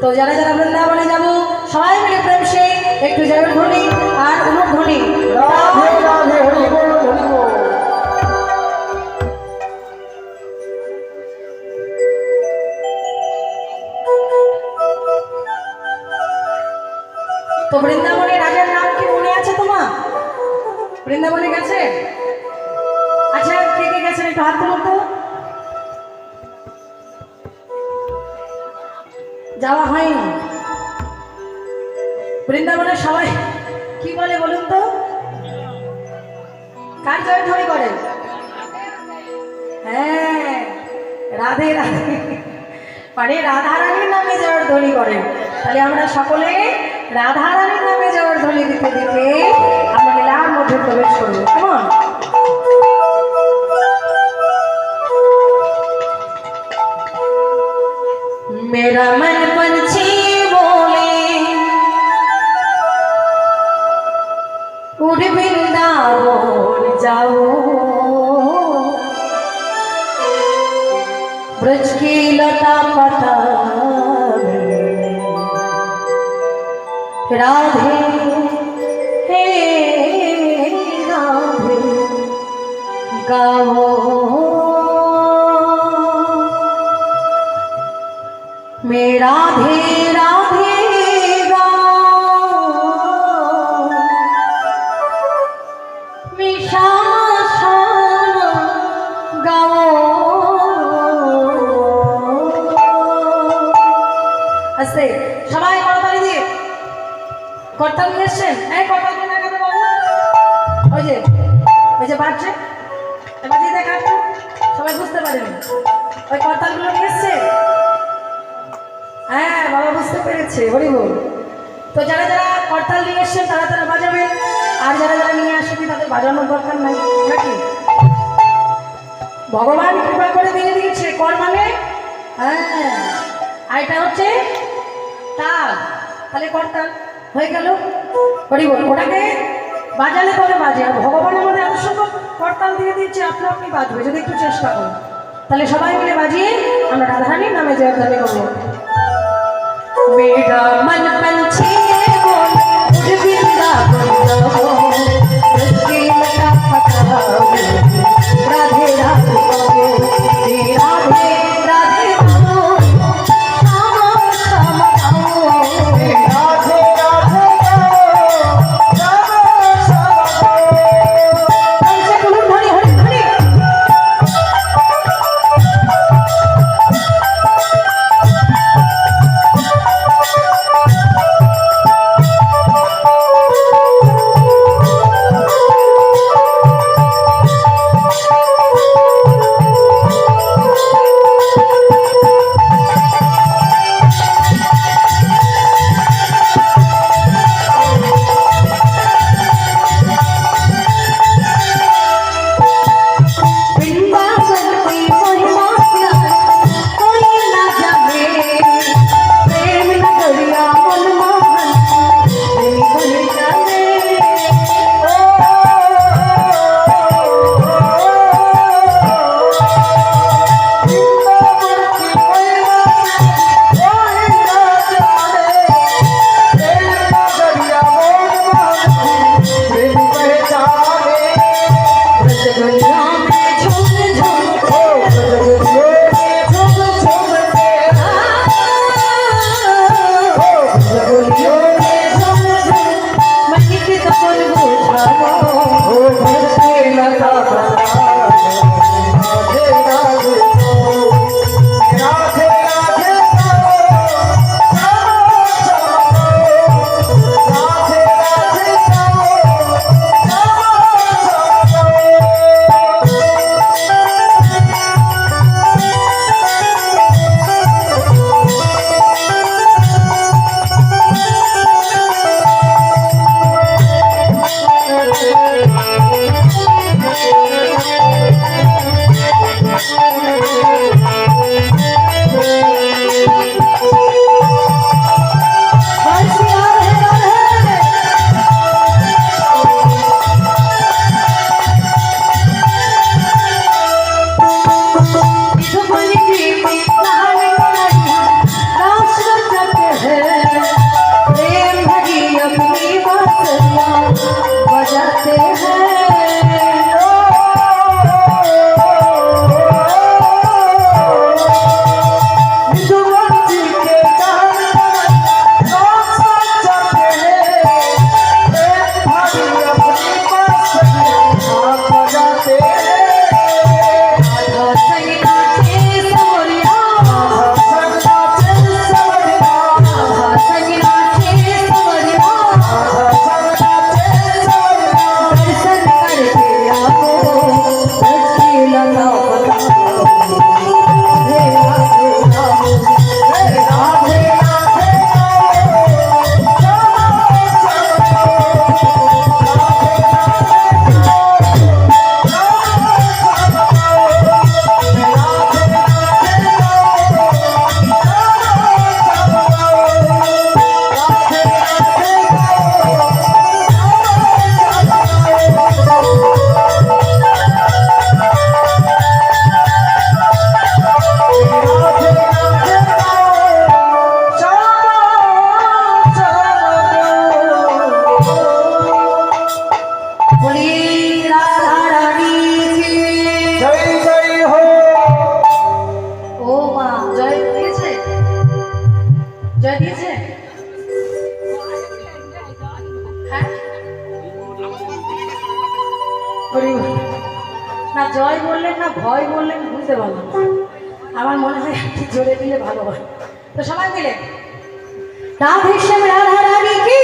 তো যারা যারা বৃন্দাবনে যাব, সবাই মিলে প্রেম সে একটু জয়ের ধ্বনি আর অনুর ধ্বনি। তো বৃন্দাবনে রাজার নাম কি মনে আছে তোমার? বৃন্দাবনে গেছে আচ্ছা কে কে গেছেন? একটু হাত তুলুন তো। যাওয়া হয়নি। বৃন্দাবনে সবাই কি বলে বলুন তো? কার জয় ধরে করে? হ্যাঁ রাধে রাধে। মানে রাধারানীর নামে জয়ের ধ্বনি করে। তাহলে আমরা সকলে রাধারানীর নামে জয়ের ধ্বনি দিতে দিতে আমরা লীলার মধ্যে প্রবেশ করব। কেমন? मेरा রাধে হে রাধে গাও করতাল নিয়ে এসছেন এই করতাল নিয়ে বাবু? ওই যে ওই যে বাজছে বাজিয়ে দেখা একটু সবাই বুঝতে পারেন। ওই করতালগুলো নিয়ে এসছে হ্যাঁ বাবা বুঝতে পেরেছে হরি তো যারা যারা করতাল নিয়ে এসছেন, তারা তারা বাজাবে আর যারা যারা নিয়ে আসেনি তাদের বাজানোর দরকার নাই, নাকি? ভগবান কৃপা করে দিয়ে দিয়েছে, কর মানে? হ্যাঁ। আর এটা হচ্ছে তাল। তাহলে করতাল। হয়ে গেল। হরিব ওটাকে বাজালে পরে বাজে। আর ভগবান আমাদের এত সুন্দর করতাল দিয়ে দিচ্ছে আপনি আপনি বাজবে, যদি একটু চেষ্টা করেন। তাহলে সবাই মিলে বাজিয়ে আমরা রাধারানীর নামে জয়ধ্বনি করব। মেয়েরা মন পঞ্চে বৃন্দাবন Oh, জয় দিয়েছে? হ্যাঁ? না জয় বললেন, না ভয় বললেন, বুঝতে পারলাম আমার মনে হয় একটু জোরে দিলে ভালো হয়। তো সবাই মিলে, রাধে শ্যাম, রাধা রানী কি?